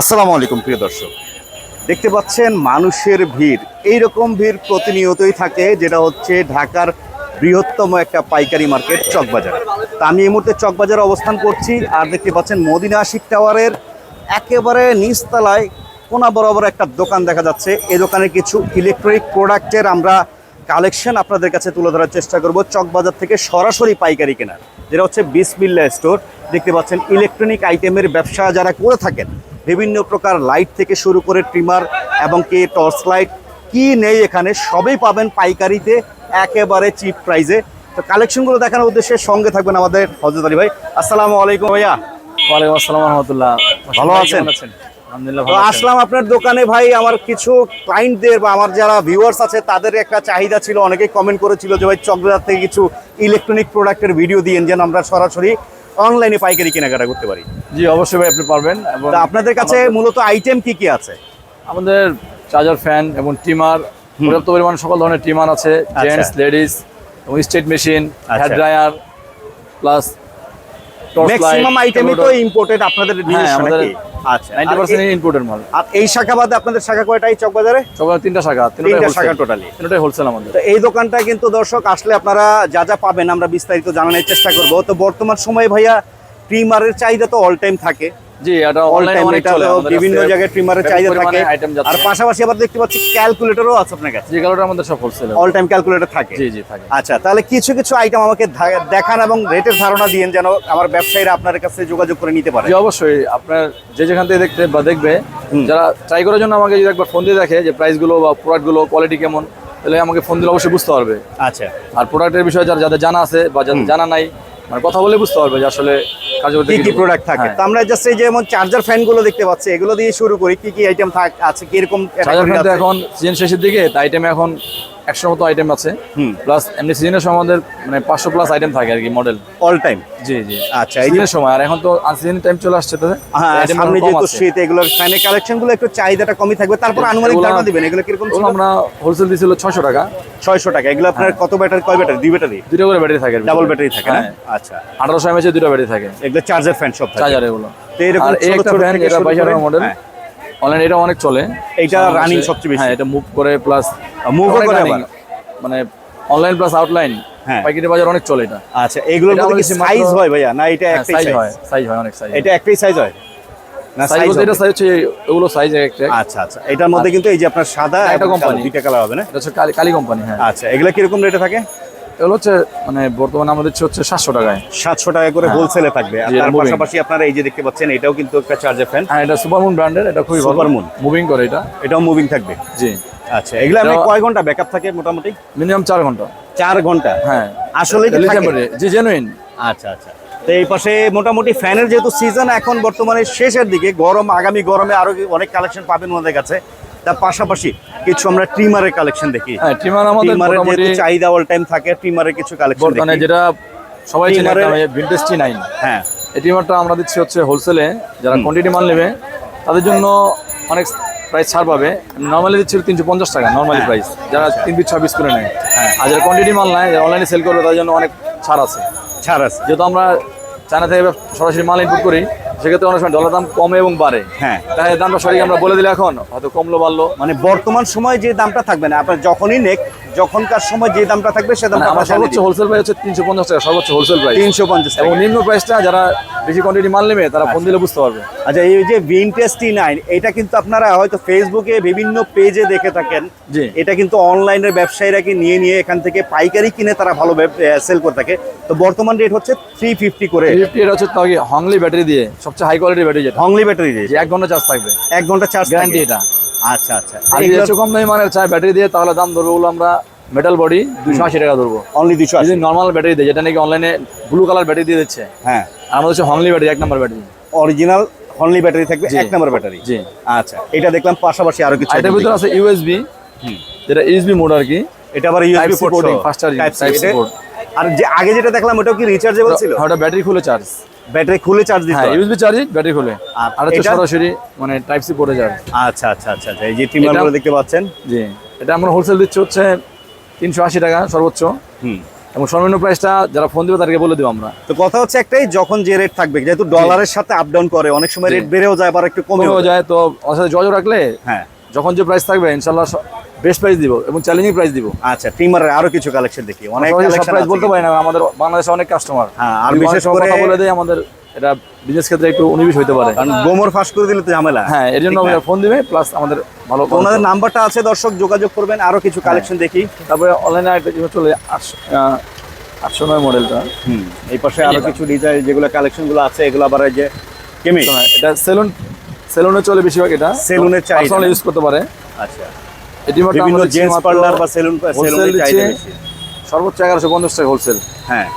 আসসালামু আলাইকুম, প্রিয় দর্শক। দেখতে পাচ্ছেন মানুষের ভিড়। এই রকম ভিড় প্রতিনিয়তই থাকে, যেটা হচ্ছে ঢাকার বৃহত্তম একটা পাইকারি মার্কেট, চকবাজার। তা আমি এই মুহূর্তে চকবাজারে অবস্থান করছি, আর দেখতে পাচ্ছেন মদিনা আশিক টাওয়ারের একেবারে নিচতলায় কোনা বরাবর একটা দোকান দেখা যাচ্ছে। এই দোকানে কিছু ইলেকট্রনিক প্রোডাক্টের আমরা কালেকশন আপনাদের কাছে তুলে ধরার চেষ্টা করব চকবাজার থেকে সরাসরি পাইকারি কেনার, যেটা হচ্ছে বিসমিল্লা স্টোর। দেখতে পাচ্ছেন ইলেকট্রনিক আইটেমের ব্যবসা যারা করে থাকেন বিভিন্ন প্রকার লাইট থেকে শুরু করে ট্রিমার এবং কি টর্চ লাইট কি নেই এখানে সবই পাবেন পাইকারিতে একেবারে চিপ প্রাইজে তো কালেকশনগুলো দেখানোর উদ্দেশ্যে সঙ্গে থাকবেন আমাদের হজরত আলী ভাই। আসসালামু আলাইকুম ভাইয়া। ওয়ালাইকুম আসসালাম রহমতুল্লাহ। ভালো আছেন? ভালো আসলাম আপনার দোকানে ভাই আমার কিছু ক্লায়েন্টদের বা আমার যারা ভিউয়ার্স আছে তাদের একটা চাহিদা ছিল অনেকেই কমেন্ট করেছিল যে ভাই চকবাজার থেকে কিছু ইলেকট্রনিক প্রোডাক্টের ভিডিও দিয়েন যেন আমরা সরাসরি অনলাইনে পাইকারি কেনাকাটা করতে পারি। জি অবশ্যই ভাই আপনি পারবেন। এবং আপনাদের কাছে মূলত আইটেম কি কি আছে? আমাদের চার্জার ফ্যান এবং টিমার পর্যাপ্ত পরিমাণ সকল ধরনের টিমার আছে। জেন্টস লেডিস এবং স্টেট মেশিন হেয়ার আচ্ছা। ড্রায়ার প্লাস ম্যাক্সিমাম আইটেমই তো ইম্পোর্টেড আপনাদের হ্যাঁ নিজস্ব নাকি? আচ্ছা। এই- মাল। আর এই শাখা বাদে আপনাদের শাখা কয়টাই চকবাজারে? তিনটা শাখা তিনটা শাখা টোটালি তিনটাই হোলসেল আমাদের। তো এই দোকানটা কিন্তু দর্শক আসলে আপনারা যা যা পাবেন আমরা বিস্তারিত জানানোর চেষ্টা করব। তো বর্তমান সময়ে ভাইয়া ট্রিমারের চাহিদা তো অল টাইম থাকে। জি এটা অল অনলাইনে অনেক চলে বিভিন্ন জায়গায় ট্রিমারের চাহিদা থাকে। আর পাশাপাশি আবার দেখতে পাচ্ছি ক্যালকুলেটরও আছে আপনার কাছে। জি কালারটা আমাদের সব হোলসেল অল টাইম ক্যালকুলেটর থাকে। জি জি থাকে। আচ্ছা তাহলে কিছু কিছু আইটেম আমাকে দেখান এবং রেটের ধারণা দিয়েন যেন আমার ব্যবসায়ীরা আপনার কাছে যোগাযোগ করে নিতে পারে। জি অবশ্যই। আপনার যে যেখান থেকে দেখতে বা দেখবে যারা ট্রাই করার জন্য আমাকে যদি একবার ফোন দিয়ে দেখে যে প্রাইসগুলো বা প্রোডাক্টগুলো কোয়ালিটি কেমন তাহলে আমাকে ফোন দিলে অবশ্যই বুঝতে পারবে। আচ্ছা। আর প্রোডাক্টের বিষয়ে যারা যাদের জানা আছে বা যাদের জানা নাই মানে কথা বলে বুঝতে পারবে যে আসলে কি কি প্রোডাক্ট থাকে হ্যাঁ। তো আমরা জাস্ট এই যেমন চার্জার ফ্যানগুলো দেখতে পাচ্ছি এগুলো দিয়ে শুরু করি কি কি আইটেম থাক আছে কি চার্জার ফ্যান এখন সিজন শেষের দিকে আইটেম এখন একশোর মতো আইটেম আছে। প্লাস এমনি সিজনের সময় আমাদের মানে পাঁচশো প্লাস আইটেম থাকে আর কি মডেল অল টাইম জি জি। আচ্ছা এই সময় আর এখন তো আনসিজন টাইম চলে আসছে তো। হ্যাঁ সামনে যেহেতু শীত এগুলোর ফ্যানের কালেকশনগুলো একটু চাহিদাটা কমই থাকবে। তারপর আনুমানিক ধারণা দিবেন এগুলো কীরকম ছিল? আমরা হোলসেল দিয়েছিল ছয়শো টাকা। ছয়শো টাকা এগুলো আপনার কত ব্যাটারি কয় ব্যাটারি দুই ব্যাটারি দুটো করে ব্যাটারি থাকে। ডাবল ব্যাটারি থাকে না? হ্যাঁ। আচ্ছা। আঠারোশো এমএচ দুটো ব্যাটারি থাকে। এগুলো চার্জার ফ্যান সব থাকে। চার্জার এগুলো। তো এরকম ছোট ছোট ফ্যান এটা শুরু বাইশ করে- মডেল হ্যাঁ। অনলাইন এটা অনেক চলে। এইটা running সবচেয়ে বেশি। হ্যাঁ এটা মুভ করে প্লাস ও করে? মানে অনলাইন প্লাস আউটলাইন হ্যাঁ। পাইকারি বাজার অনেক চলে এটা। আচ্ছা এগুলোর মধ্যে কি সাইজ হয় ভাইয়া? না এটা একটাই সাইজ হয় সাইজ হয় অনেক সাইজ এটা একটাই সাইজ হয়? না সাইজ এটা সাইজ হচ্ছে এগুলো সাইজ একটা আচ্ছা আচ্ছা এটার মধ্যে কিন্তু এই যে আপনার সাদা এটা কোম্পানি। দুইটা কালার হবে না? এটা হচ্ছে কালি কালি কোম্পানি হ্যাঁ। আচ্ছা এগুলো কীরকম রেটে থাকে? এগুলো হচ্ছে মানে বর্তমানে আমাদের হচ্ছে সাতশো টাকায়। সাতশো টাকা করে হোলসেলে থাকবে। আর তার পাশাপাশি আপনারা এই যে দেখতে পাচ্ছেন এটাও কিন্তু একটা চার্জার ফ্যান হ্যাঁ এটা সুপারমুন ব্র্যান্ডের এটা খুবই Supermoon। মুভিং করে এটা। এটাও মুভিং থাকবে। জি। আচ্ছা এগুলো আপনি কয় ঘণ্টা ব্যাকআপ থাকে মোটামুটি? মিনিমাম চার ঘণ্টা। চার ঘণ্টা? হ্যাঁ। আসলে? জি জেনুইন আচ্ছা আচ্ছা। তো এই পাশে মোটামুটি ফ্যানের যেহেতু সিজন এখন বর্তমানে শেষের দিকে গরম আগামী গরমে আরও অনেক কালেকশন পাবেন ওনাদের কাছে। তার পাশাপাশি কিছু আমরা ট্রিমারের কালেকশন দেখি। হ্যাঁ ট্রিমার আমাদের ট্রিমারের যেহেতু চাহিদা অল টাইম থাকে ট্রিমারের কিছু কালেকশন বর্তমানে যেটা সবাই চেনে ভিন্টেজ টি নাইন হ্যাঁ। এই ট্রিমারটা আমরা দিচ্ছি হচ্ছে হোলসেলে যারা কোয়ান্টিটি মাল নেবে তাদের জন্য অনেক প্রাইস ছাড় পাবে। নর্মালি দিচ্ছি তিনশো পঞ্চাশ টাকা নর্মালি হ্যাঁ। প্রাইস যারা তিন পিস পিস করে নেয়। হ্যাঁ। আর যারা কোয়ান্টিটি মাল নেয় যারা অনলাইনে সেল করবে তাদের জন্য অনেক ছাড় আছে। ছাড় আছে। যেহেতু আমরা চায়না থেকে সরাসরি মাল ইনপুট করি সেক্ষেত্রে অনেক সময় ডলার দাম কমে এবং বাড়ে। হ্যাঁ। তাই দামটা সঠিক আমরা বলে দিলে এখন? হয়তো কমলো বাড়লো। মানে বর্তমান সময় যে দামটা থাকবে না আপনার যখনই নেক যখনকার সময় যে দামটা থাকবে সে দামটা আমার সর্বোচ্চ হোলসেল প্রাইস হচ্ছে তিনশো পঞ্চাশ টাকা সর্বোচ্চ হোলসেল প্রাইস তিনশো পঞ্চাশ এবং নিম্ন প্রাইসটা যারা বেশি কোয়ান্টিটি মাল নেবে তারা ফোন দিলে বুঝতে পারবে। আচ্ছা এই যে ভিনটেজ টি নাইন এটা কিন্তু আপনারা হয়তো ফেসবুকে বিভিন্ন পেজে দেখে থাকেন। জি। এটা কিন্তু অনলাইনের ব্যবসায়ীরা কি নিয়ে নিয়ে এখান থেকে পাইকারি কিনে তারা ভালো সেল করে থাকে। তো বর্তমান রেট হচ্ছে থ্রি ফিফটি করে। ফিফটি এটা হচ্ছে হংলি ব্যাটারি দিয়ে সবচেয়ে হাই কোয়ালিটির ব্যাটারি যেটা। হংলি ব্যাটারি দিয়ে। যে এক ঘণ্টা চার্জ থাকবে। এক ঘণ্টা চার্জ গ্যারান্টি এটা। আচ্ছা আচ্ছা। আর একটু কম দামি মানের চাই ব্যাটারি দিয়ে তাহলে দাম ধরবো ওগুলো আমরা মেটাল বডি দুশো আশি টাকা ধরবো। অনলি দুশো যদি নর্মাল ব্যাটারি দিয়ে যেটা নাকি অনলাইনে ব্লু কালার ব্যাটারি দিয়ে দিচ্ছে। হ্যাঁ। আমাদের হচ্ছে হংলি ব্যাটারি এক নম্বর ব্যাটারি অরিজিনাল হনলি ব্যাটারি থাকবে এক নম্বর ব্যাটারি জি। আচ্ছা এটা দেখলাম পাশাপাশি আরও কিছু এটার ভিতরে আছে ইউএসবি যেটা ইউএসবি মোড আর কি। এটা আবার USB port porting, fast charging, Type আর যে আগে যেটা দেখলাম ওটাও কি রিচার্জেবল ছিল? ওটা ব্যাটারি খুলে চার্জ ব্যাটারি খুলে চার্জ দিতে হ্যাঁ হয়? ইউএসবি চার্জ ব্যাটারি খুলে। আর এটা? সরাসরি মানে টাইপ সি পড়ে যাবে আচ্ছা আচ্ছা আচ্ছা আচ্ছা এই যে দেখতে পাচ্ছেন। জি। এটা আমরা হোলসেল দিচ্ছি হচ্ছে তিনশো আশি টাকা সর্বোচ্চ। হুম। এবং সর্বনিম্ন প্রাইসটা যারা ফোন দেবে তাদেরকে বলে দেবো আমরা। তো কথা হচ্ছে একটাই যখন যে রেট থাকবে যেহেতু ডলারের সাথে আপ ডাউন করে অনেক সময় রেট বেড়েও যায় আবার একটু কমেও যায়। তো আমার সাথে যোগাযোগ রাখলে হ্যাঁ। যখন যে প্রাইস থাকবে ইনশাল্লাহ বেস্ট প্রাইস দিব এবং চ্যালেঞ্জিং প্রাইস দিব। আচ্ছা আরও কিছু কালেকশন দেখি। অনেক সবাই কালেকশন প্রাইস বলতে পারি না আমাদের বাংলাদেশে অনেক কাস্টমার হ্যাঁ, আর বিশেষ করে- বলে দেয় আমাদের এটা বিজনেস ক্ষেত্রে একটু হইতে পারে। কারণ গোমর ফাঁস করে দিলে তো ঝামেলা। হ্যাঁ এর জন্য ফোন দিবে প্লাস আমাদের ভালো ওনাদের নাম্বারটা আছে দর্শক যোগাযোগ করবেন আরও কিছু হ্যাঁ। কালেকশন দেখি। তারপরে অনলাইনে আরেকটা জিনিস চলে আটশো নয় মডেলটা হুম এই পাশে আরও কিছু ডিজাইন যেগুলো কালেকশনগুলো আছে এগুলো আবার যে কেমি এটা সেলুন সেলুনে চলে বেশিরভাগ এটা। সেলুনের। পার্সোনাল ইউজ করতে পারে। আচ্ছা। বিভিন্ন জেন্টস পার্লার বা সেলুন wholesale সেলুনের চাহিদা দিচ্ছি। বেশি। সর্বোচ্চ এগারোশো পঞ্চাশ টাকা হোলসেল হ্যাঁ।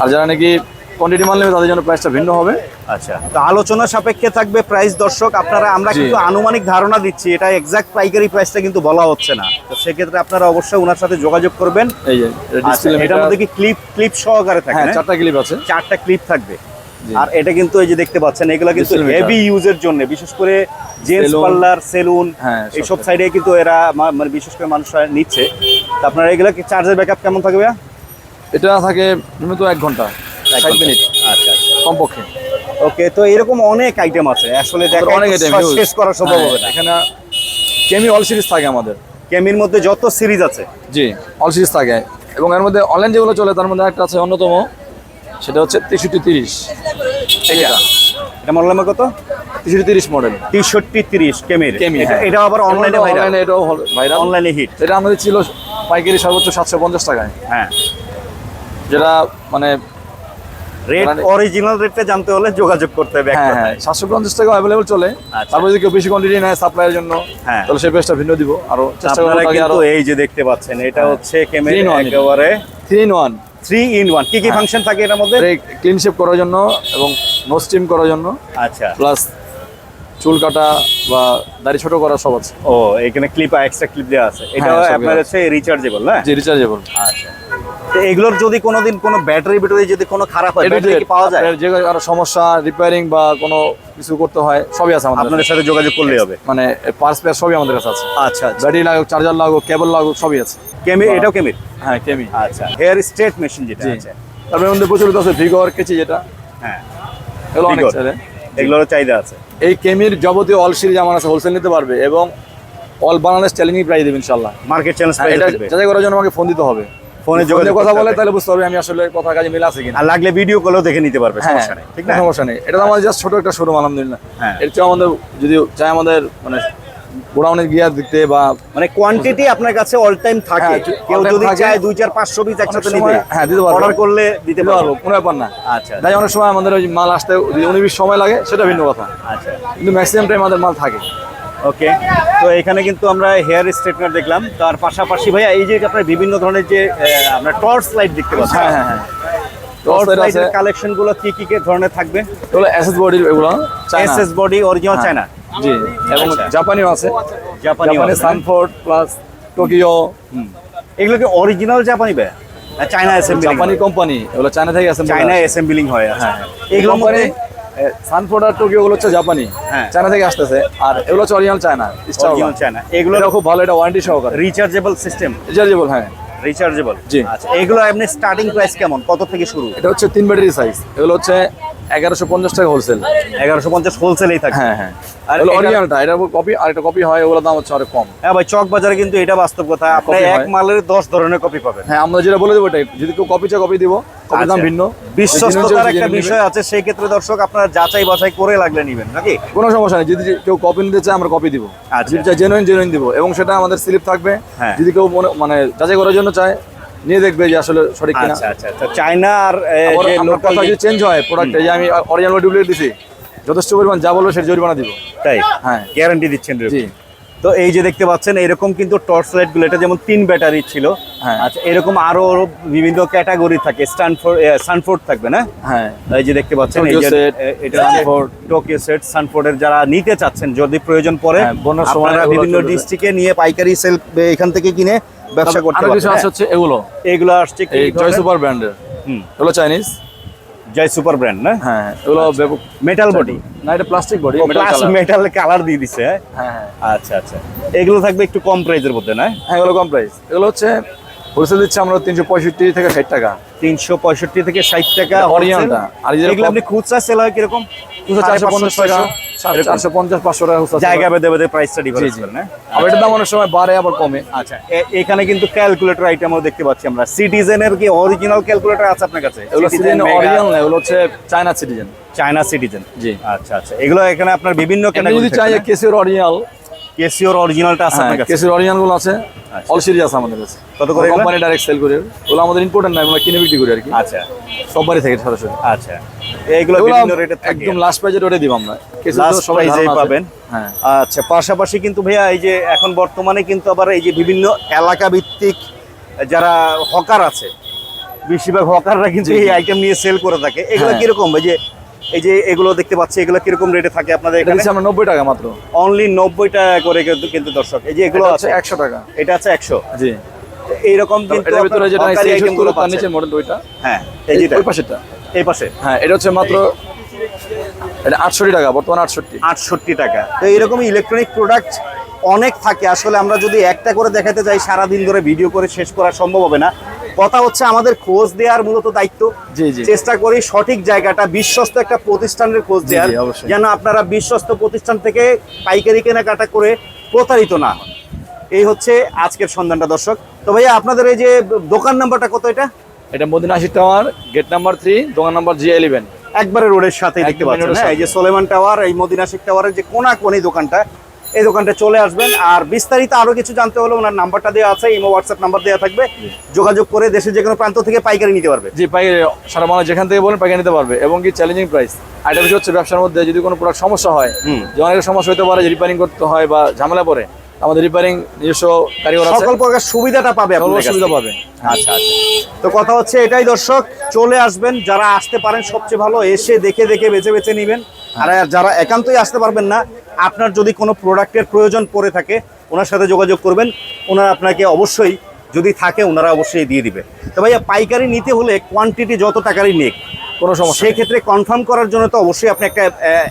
আর যারা নাকি কোয়ান্টিটি মাল নেবে তাদের জন্য প্রাইসটা ভিন্ন হবে। আচ্ছা। তো আলোচনা সাপেক্ষে থাকবে প্রাইস দর্শক। আপনারা আমরা কিন্তু আনুমানিক ধারণা দিচ্ছি। এটা এক্সাক্ট পাইকারি প্রাইসটা কিন্তু বলা হচ্ছে না। তো সেক্ষেত্রে আপনারা অবশ্যই ওনার সাথে যোগাযোগ করবেন। এই যে এটা আচ্ছা, এটার মধ্যে কি ক্লিপ ক্লিপ সহকারে থাকে হ্যাঁ চারটা ক্লিপ আছে। চারটা ক্লিপ থাকবে। আর এটা কিন্তু এই যে দেখতে পাচ্ছেন এগুলো কিন্তু হেভি ইউজের জন্য বিশেষ করে জেন্টস পার্লার সেলুন হ্যাঁ, সব এইসব সাইডে কিন্তু এরা মানে বিশেষ করে মানুষরা নিচ্ছে। তো আপনারা এগুলো কি চার্জের ব্যাকআপ কেমন থাকবে এটা থাকে এক ঘণ্টা ষাট। মিনিট আচ্ছা আচ্ছা। কমপক্ষে। ওকে তো এরকম অনেক আইটেম আছে। আসলে অনেক huge। শেষ করা সম্ভব হ্যাঁ, হবে না। এখানে কেমি অল সিরিজ থাকে আমাদের। কেমির মধ্যে যত সিরিজ আছে। জি অল সিরিজ থাকে। এবং এর মধ্যে অনলাইন যেগুলো চলে তার মধ্যে একটা আছে অন্যতম। সেটা হচ্ছে তেষট্টি তিরিশ। এটা। এটা। মডেল নাম্বার কত? তেষট্টি তিরিশ মডেল তেষট্টি তিরিশ কেমির। এটা- আবার অনলাইনে অনলাইনে এটাও ভাইরাল অনলাইনে হিট এটা আমাদের ছিল পাইকারি সর্বোচ্চ সাতশো পঞ্চাশ টাকায়। হ্যাঁ। যেটা মানে রেট অরিজিনাল রেটটা জানতে হলে যোগাযোগ করতে হবে হ্যাঁ হ্যাঁ। সাতশো পঞ্চাশ টাকা অ্যাভেলেবল চলে। আচ্ছা। তারপরে যদি কেউ বেশি কোয়ান্টিটি নেয় সাপ্লাইয়ের জন্য হ্যাঁ। তাহলে সেই প্রাইসটা ভিন্ন দিব। আরও চেষ্টা করব এই যে দেখতে পাচ্ছেন এটা হ্যাঁ। হচ্ছে। একেবারে three in one three in one. কি কি ফাংশন থাকে এটার মধ্যে? ক্লিন শেপ করার জন্য এবং নো স্টিম করার জন্য। আচ্ছা। প্লাস চুল কাটা বা দাড়ি ছোট করা সব আছে। ও এখানে ক্লিপ এক্সট্রা ক্লিপ দেওয়া আছে। এটা হ্যাঁ, আপনার হচ্ছে রিচার্জেবল না? যে রিচার্জেবল আচ্ছা। তো এগুলোর যদি কোনোদিন কোনো ব্যাটারি ব্যাটারি যদি কোনো খারাপ হয় ব্যাটারি কি পাওয়া যায়? যে কারও সমস্যা রিপেয়ারিং বা কোনো কিছু করতে হয় সবই আছে আমাদের আপনাদের সাথে যোগাযোগ করলেই হবে। মানে পার্স পেয়ার সবই আমাদের কাছে আছে। আচ্ছা আচ্ছা। ব্যাটারি লাগুক চার্জার লাগুক কেবল লাগুক সবই আছে। কেমির এটাও কেমির? হ্যাঁ কেমি। আচ্ছা হেয়ার স্ট্রেট মেশিন যেটা আছে। তারপরে মধ্যে প্রচলিত আছে ভিগর কেচি যেটা। হ্যাঁ। এগুলো অনেক চলে এগুলোরও চাহিদা আছে। এই কেমির যাবতীয় অল সিরিজ আমার আছে হোলসেল নিতে পারবে এবং অল বাংলাদেশ চ্যালেঞ্জিং প্রাইস দেবে ইনশাল্লাহ মার্কেট চ্যালেঞ্জ এটা যাচাই করার জন্য আমাকে ফোন দিতে হবে। ফোনে যোগাযোগ কথা বলে তাহলে বুঝতে হবে আমি আসলে কথা কাজে মিল আছে কিনা। আর লাগলে ভিডিও কলেও দেখে নিতে পারবে হ্যাঁ সমস্যা নেই ঠিক না? সমস্যা নেই। এটা তো আমাদের জাস্ট ছোট একটা শোরুম আলহামদুলিল্লাহ। হ্যাঁ। এর চেয়ে আমাদের যদি চাই আমাদের মানে গোডাউনে গিয়ে দিতে বা মানে কোয়ান্টিটি আপনার কাছে অল টাইম থাকে। হ্যাঁ, কেউ যদি। চায় দুই চার পাঁচশো পিস একসাথে নিতে হ্যাঁ, দিতে পারব। অর্ডার করলে দিতে পারব। কোনো ব্যাপার না। আচ্ছা তাই অনেক সময় আমাদের ওই মাল আসতে উনি বিশ সময় লাগে সেটা ভিন্ন কথা। আচ্ছা। কিন্তু ম্যাক্সিমাম টাইম আমাদের মাল থাকে। ওকে তো এখানে কিন্তু আমরা হেয়ার স্ট্রেটনার দেখলাম। তার পাশাপাশি ভাইয়া এই যে আপনার বিভিন্ন ধরনের যে আমরা টর্চ লাইট দেখতে পাচ্ছি। হ্যাঁ হ্যাঁ হ্যাঁ। কালেকশনগুলো কি কি ধরনের থাকবে? এগুলো এসএস বডির এগুলো এসএস বডি অরিজিনাল। চায়না জি এবং আচ্ছা। জাপানিও আছে। জাপানি জাপানি সানফোর্ড প্লাস টোকিও এগুলো কি অরিজিনাল জাপানি ভাইয়া চায়না অ্যাসেম্বলিং জাপানি কোম্পানি এগুলো চায়না থেকে আছে চায়না অ্যাসেম্বলিং হয় আচ্ছা। হ্যাঁ। এগুলো কোম্পানি সানফোর্ড আর টোকিও গুলো হচ্ছে জাপানি হ্যাঁ। চায়না থেকে আসতেছে। আর এগুলো হচ্ছে অরিজিনাল চায়না অরিজিনাল চায়না এগুলো এগুলো খুব ভালো এটা ওয়ারেন্টি সহকারে। রিচার্জেবল সিস্টেম রিচার্জেবল হ্যাঁ। রিচার্জেবল জি। আচ্ছা এগুলো এমনি স্টার্টিং প্রাইস কেমন? কত থেকে শুরু? এটা হচ্ছে তিন ব্যাটারি সাইজ এগুলো হচ্ছে এগারোশো পঞ্চাশ টাকা হোলসেল এগারোশো পঞ্চাশ হোলসেলেই থাকে। হ্যাঁ হ্যাঁ। আর অরিজিনালটা এটা কপি আর একটা কপি হয় ওগুলো দাম হচ্ছে অনেক কম। হ্যাঁ ভাই চক বাজারে কিন্তু এটা বাস্তব কথা। আপনি এক মালের দশ ধরনের কপি পাবেন। হ্যাঁ আমরা যেটা বলে দেবো যদি কেউ কপি চাই কপি দিব। কপির দাম আচ্ছা। ভিন্ন। বিশ্বস্ততার একটা বিষয় আছে সেই ক্ষেত্রে দর্শক আপনারা যাচাই বাছাই করে লাগলে নিবেন নাকি? কোনো সমস্যা নেই। যদি কেউ কপি নিতে চায় আমরা কপি দিব। আচ্ছা। যদি চাই জেনুইন জেনুইন দিব। এবং সেটা আমাদের স্লিপ থাকবে। হ্যাঁ। যদি কেউ মনে মানে যাচাই করার জন্য চায় নিয়ে দেখবে যে আসলে সঠিক কিনা। আচ্ছা আচ্ছা। চায়না আর যে লোকাল যদি চেঞ্জ হয় প্রোডাক্টে যে আমি অরিজিনাল ডুপ্লিকেট দিছি যথেষ্ট পরিমাণ যা বলব সেটা জরিমানা দিব। তাই? হ্যাঁ। গ্যারান্টি দিচ্ছেন জি। তো এই যে দেখতে পাচ্ছেন এরকম কিন্তু টর্চ লাইটগুলো এটা যেমন তিন ব্যাটারি ছিল হ্যাঁ। আচ্ছা এরকম আরও বিভিন্ন ক্যাটাগরি থাকে স্ট্যানফোর্ড সানফোর্ড থাকবে না? হ্যাঁ। এই যে দেখতে পাচ্ছেন এই যে এটা টোকিও সেট সানফোর্ডের যারা নিতে চাচ্ছেন যদি প্রয়োজন পড়ে হ্যাঁ, বন্যার সময় আপনারা বিভিন্ন। ডিস্ট্রিক্টে নিয়ে পাইকারি সেল এখান থেকে কিনে ব্যবসা করতে পারবেন কিছু আছে হ্যাঁ। হচ্ছে এগুলো। এগুলো আসছে কি? জয় সুপার ব্র্যান্ডের। হুম, এগুলো চাইনিজ? জয় সুপার ব্র্যান্ড না? হ্যাঁ এগুলো মেটাল বডি না এটা প্লাস্টিক বডি মেটাল কালার দিয়ে দিছে হ্যাঁ? হ্যাঁ হ্যাঁ। আচ্ছা আচ্ছা। এগুলো থাকবে একটু কম প্রাইজের মধ্যে না? হ্যাঁ এগুলো কম প্রাইস এগুলো হচ্ছে হোলসেল দিচ্ছে আমরা তিনশো পঁয়ষট্টি থেকে ষাট টাকা। তিনশো পঁয়ষট্টি থেকে ষাট টাকা এটা আর এগুলো আপনি খুচরা সেল হয় কীরকম? চারশো পঞ্চাশ টাকা। চারশো পঞ্চাশ পাঁচশো টাকা জায়গা বেঁধে বেঁধে প্রাইসটা ডিফারেন্স জি। হ্যাঁ? আবার এটার দাম অনেক সময় বাড়ে আবার কমে। আচ্ছা এখানে কিন্তু ক্যালকুলেটর আইটেমও দেখতে পাচ্ছি আমরা। সিটিজেনের কি অরিজিনাল ক্যালকুলেটর আছে আপনার কাছে? এগুলো অরিজিনাল না এগুলো হচ্ছে চায়না সিটিজেন চায়না সিটিজেন জি। আচ্ছা আচ্ছা। এগুলো এখানে আপনার বিভিন্ন যদি চাই অরিজিনাল কেসিওর অরিজিনালটা আছে হ্যাঁ আপনার কাছে? কেসিওর অরিজিনালগুলো আছে আচ্ছা। অল সিরিজ আছে আমাদের কাছে। কত করে কোম্পানি ডাইরেক্ট সেল করে ওগুলো আমাদের ইম্পোর্টেন্ট না আমরা কিনে বিক্রি করি আর কি। আচ্ছা। সব বাড়ি থেকে সরাসরি। আচ্ছা। এগুলো বিভিন্ন রেটে থাকে। একদম লাস্ট প্রাইজে ওটা দিব আমরা। পাবেন। হ্যাঁ। আচ্ছা পাশাপাশি কিন্তু ভাইয়া এই যে এখন বর্তমানে কিন্তু আবার এই যে বিভিন্ন এলাকা ভিত্তিক যারা হকার আছে বেশিরভাগ হকাররা কিন্তু এই আইটেম নিয়ে সেল করে থাকে। এগুলো হ্যাঁ। কীরকম? এই যে এই যে এগুলো দেখতে পাচ্ছি এগুলো কীরকম রেটে থাকে আপনাদের এখানে? আমরা নব্বই টাকা মাত্র। অনলি নব্বই টাকা করে কিন্তু দর্শক এই যে এগুলো আছে। একশো টাকা। এটা আছে একশো। জি। এইরকম কিন্তু ভিতরে যেটা হকারি আছে item গুলো তার। নিচে মডেল ওইটা হ্যাঁ এই যেটা। ওই পাশেরটা। এই পাশে। হ্যাঁ এটা হচ্ছে মাত্র এটা আটষট্টি টাকা বর্তমান আটষট্টি। আটষট্টি টাকা। তো এইরকম ইলেকট্রনিক প্রোডাক্ট অনেক থাকে। আসলে আমরা যদি একটা করে দেখাতে যাই সারাদিন ধরে ভিডিও করে শেষ করা সম্ভব হবে না। কথা হচ্ছে আমাদের খোঁজ দেওয়ার মূলত দায়িত্ব। চেষ্টা করি সঠিক জায়গাটা বিশ্বস্ত একটা প্রতিষ্ঠানের খোঁজ দেওয়ার। যেন আপনারা বিশ্বস্ত প্রতিষ্ঠান থেকে পাইকারি কেনাকাটা করে প্রতারিত না হন। এই হচ্ছে আজকের সন্ধানটা দর্শক। তো ভাইয়া আপনাদের এই যে দোকান নাম্বারটা কত এটা? এটা মদিনা আশি টাওয়ার গেট নাম্বার থ্রি দোকান নাম্বার জি ইলেভেন। একবারে রোডের সাথে দেখতে পাচ্ছেন হ্যাঁ? এই যে সোলেমান টাওয়ার এই মদিনা শেখ টাওয়ারের যে কোনা কোনি দোকানটা এই দোকানটা চলে আসবেন। আর বিস্তারিত আরও কিছু জানতে হলে ওনার নাম্বারটা দেওয়া আছে ইমো হোয়াটসঅ্যাপ নাম্বার দেওয়া থাকবে। যোগাযোগ করে দেশের যে কোনো প্রান্ত থেকে পাইকারি নিতে পারবে। জি পাই সারা বাংলা যেখান থেকে বলেন পাইকারি নিতে পারবে এবং কি চ্যালেঞ্জিং প্রাইস আইটা বিষয় হচ্ছে ব্যবসার মধ্যে যদি কোনো প্রোডাক্ট সমস্যা হয় যে অনেক সমস্যা হতে পারে রিপেয়ারিং করতে হয় বা ঝামেলা পড়ে আমাদের রিপেয়ারিং নিজস্ব কারিগর আছে। সকল প্রকার সুবিধাটা পাবে সকল সুবিধা পাবে। আচ্ছা আচ্ছা। তো কথা হচ্ছে এটাই দর্শক চলে আসবেন যারা আসতে পারেন সবচেয়ে ভালো এসে দেখে দেখে বেছে বেছে নেবেন। আর যারা একান্তই আসতে পারবেন না আপনার যদি কোনো প্রোডাক্টের প্রয়োজন পড়ে থাকে ওনার সাথে যোগাযোগ করবেন ওনারা আপনাকে অবশ্যই যদি থাকে ওনারা অবশ্যই দিয়ে দিবে তো ভাইয়া পাইকারি নিতে হলে কোয়ান্টিটি যত টাকারই নেক কোনো সমস্যা নেই। সেক্ষেত্রে কনফার্ম করার জন্য তো অবশ্যই আপনি একটা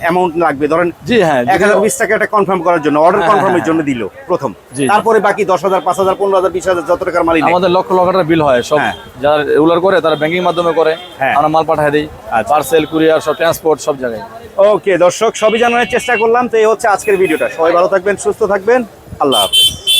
অ্যামাউন্ট লাগবে ধরেন জি হ্যাঁ এক হাজার বিশ টাকা একটা কনফার্ম করার জন্য অর্ডার হ্যাঁ, কনফার্মের হ্যাঁ, জন্য দিল প্রথম। তারপরে বাকি দশ হাজার পাঁচ হাজার পনেরো হাজার বিশ হাজার যত টাকার মালিক আমাদের লক্ষ লক্ষ টাকার বিল হয় সব হ্যাঁ। যারা রেগুলার করে তারা ব্যাংকিং মাধ্যমে করে হ্যাঁ। আমরা মাল পাঠিয়ে দিই। পার্সেল কুরিয়ার সব ট্রান্সপোর্ট সব জায়গায় ওকে দর্শক, সবই জানানোর চেষ্টা করলাম। তো এই হচ্ছে আজকের ভিডিওটা। সবাই ভালো থাকবেন, সুস্থ থাকবেন। আল্লাহ হাফেজ।